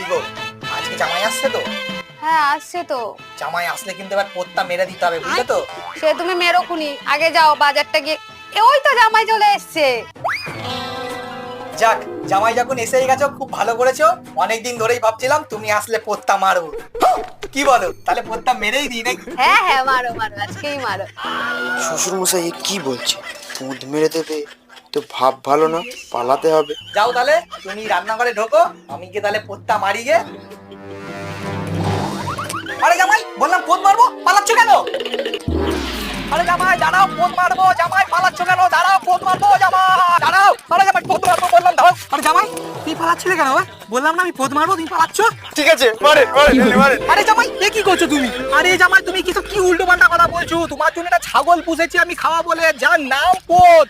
কি গো আজকে জামাই আসছে তো? হ্যাঁ আসছে তো। জামাই আসলে কিন্তু এবার পোত্তা মেরে দিতে হবে বুঝলে তো? সে তুমি মেরো খুনি। আগে যাও বাজারটা গিয়ে। এ, ওই তো জামাই চলে এসছে। যাক জামাই যখন এসেই গেছো খুব ভালো করেছ। অনেকদিন ধরেই ভাবছিলাম তুমি আসলে পোত্তা মারবো কি বলো? তাহলে পোত্তা মেরেই দিই নাকি? হ্যাঁ হ্যাঁ মারো মারো আজকেই মারো। শ্বশুর মশাই কি বলছে? পুঁত মেরে দেবে? তো ভাব ভালো না পালাতে হবে। যাও তাহলে তুমি রান্নাঘরে ঢোকো আমি গিয়ে তাহলে পোত্তা মারি গে আরে জামাই বললাম পোত মারবো পালাচ্ছ কেন? আরে জামাই দাঁড়াও পোত মারবো জামাই পালাচ্ছ কেন? দাঁড়াও পোত মারবো জামাই দাঁড়াও। আরে জামাই পোত মারবো বললাম দাঁড়াও। আরে জামাই তুই পালাচ্ছিলে কেন? বললাম না আমি পোত মারবো তুমি পালাচ্ছ? ঠিক আছে মারেন মারে মারেন আরে জামাই এ কি করছ তুমি? আরে জামাই তুমি কিছু কি উল্টো পাল্টা কথা বলছো? তোমার জন্য একটা ছাগল পুষেছি আমি খাওয়া বলে যা নাও পোত।